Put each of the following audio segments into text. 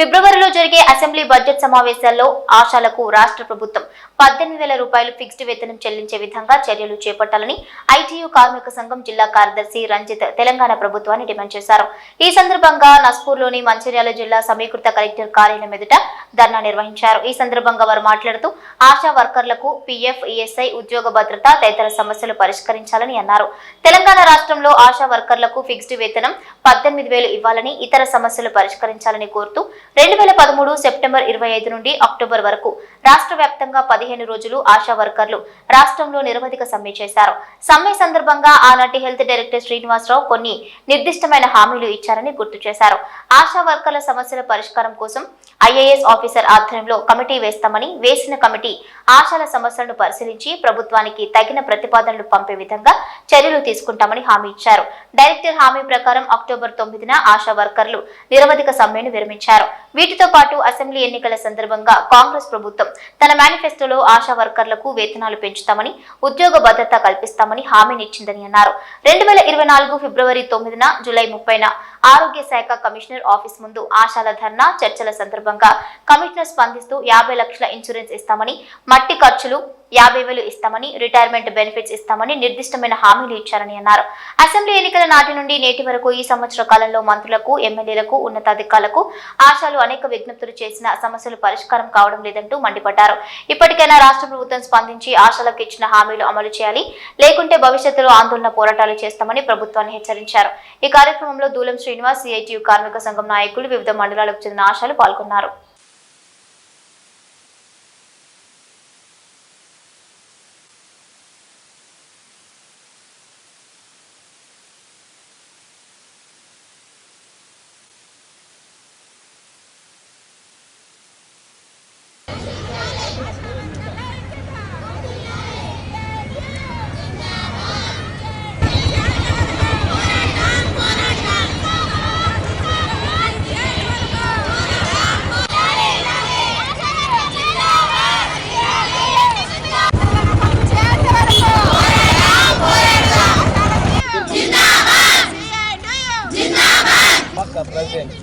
ఫిబ్రవరిలో జరిగే assembly budget సమావేశాల్లో ఆశాలకు రాష్ట్ర ప్రభుత్వం పద్దెనిమిది వేల రూపాయలు ఫిక్స్డ్ వేతనం చెల్లించే విధంగా చర్యలు చేపట్టాలని ఐటీయూ కార్మిక సంఘం జిల్లా కార్యదర్శి రంజిత్ తెలంగాణ ప్రభుత్వాన్ని డిమాండ్ చేశారు. ఈ సందర్భంగా నస్పూర్లోని మంచిర్యాల జిల్లా సమీకృత కలెక్టర్ కార్యాలయం ఎదుట ధర్నా నిర్వహించారు. ఈ సందర్భంగా వారు మాట్లాడుతూ ఆశా వర్కర్లకు పీఎఫ్ ఈఎస్ఐ ఉద్యోగ భద్రత తదితర సమస్యలు పరిష్కరించాలని అన్నారు. తెలంగాణ రాష్ట్రంలో ఆశా వర్కర్లకు ఫిక్స్డ్ వేతనం పద్దెనిమిది వేలు ఇవ్వాలని ఇతర సమస్యలు పరిష్కరించాలని కోరుతూ రెండు వేల పదమూడు సెప్టెంబర్ ఇరవై ఐదు నుండి అక్టోబర్ వరకు రాష్ట్ర వ్యాప్తంగా పదిహేను రోజులు ఆశా వర్కర్లు రాష్ట్రంలో నిరవధిక సమ్మె చేశారు. సమ్మె సందర్భంగా ఆనాటి హెల్త్ డైరెక్టర్ శ్రీనివాసరావు కొన్ని నిర్దిష్టమైన హామీలు ఇచ్చారని గుర్తు చేశారు. ఆశా వర్కర్ల సమస్యల పరిష్కారం కోసం ఐఏఎస్ ఆఫీసర్ ఆధ్వర్యంలో కమిటీ వేస్తామని వేసిన కమిటీ ఆశాల సమస్యలను పరిశీలించి ప్రభుత్వానికి తగిన ప్రతిపాదనలు పంపే విధంగా చర్యలు తీసుకుంటామని హామీ ఇచ్చారు. డైరెక్టర్ హామీ ప్రకారం అక్టోబర్ తొమ్మిదిన ఆశా వర్కర్లు నిరవధిక సమ్మెను విరమించారు. వీటితో పాటు అసెంబ్లీ ఎన్నికల సందర్భంగా కాంగ్రెస్ ప్రభుత్వం తన మేనిఫెస్టోలో ఆశా వర్కర్లకు వేతనాలు పెంచుతామని ఉద్యోగ భద్రత కల్పిస్తామని హామీనిచ్చిందని అన్నారు. రెండు వేల ఇరవై నాలుగు ఫిబ్రవరి తొమ్మిదిన జూలై ముప్పైన ఆరోగ్య శాఖ కమిషనర్ ఆఫీస్ ముందు ఆశాల ధర్నా చర్చల సందర్భంగా కమిషనర్ స్పందిస్తూ యాభై లక్షల ఇన్సూరెన్స్ ఇస్తామని మట్టి ఖర్చులు యాభై వేలు ఇస్తామని రిటైర్మెంట్ బెనిఫిట్స్ ఇస్తామని నిర్దిష్టమైన హామీలు ఇచ్చారని అన్నారు. అసెంబ్లీ ఎన్నికల నాటి నుండి నేటి వరకు ఈ సంవత్సర కాలంలో మంత్రులకు ఎమ్మెల్యేలకు ఉన్నతాధికారులకు ఆశాలు అనేక విజ్ఞప్తులు చేసిన సమస్యలు పరిష్కారం కావడం లేదంటూ మండిపడ్డారు. ఇప్పటికైనా రాష్ట్ర ప్రభుత్వం స్పందించి ఆశాలకు ఇచ్చిన హామీలు అమలు చేయాలి లేకుంటే భవిష్యత్తులో ఆందోళన పోరాటాలు చేస్తామని ప్రభుత్వాన్ని హెచ్చరించారు. ఈ కార్యక్రమంలో దూలం శ్రీనివాస్ సిఐటియు కార్మిక సంఘం నాయకులు వివిధ మండలాలకు చెందిన ఆశాలు పాల్గొన్నారు. the president.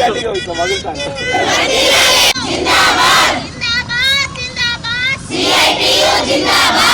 हरियाली रोहित पाकिस्तान जिंदाबाद जिंदाबाद जिंदाबाद सीआईटीयू जिंदाबाद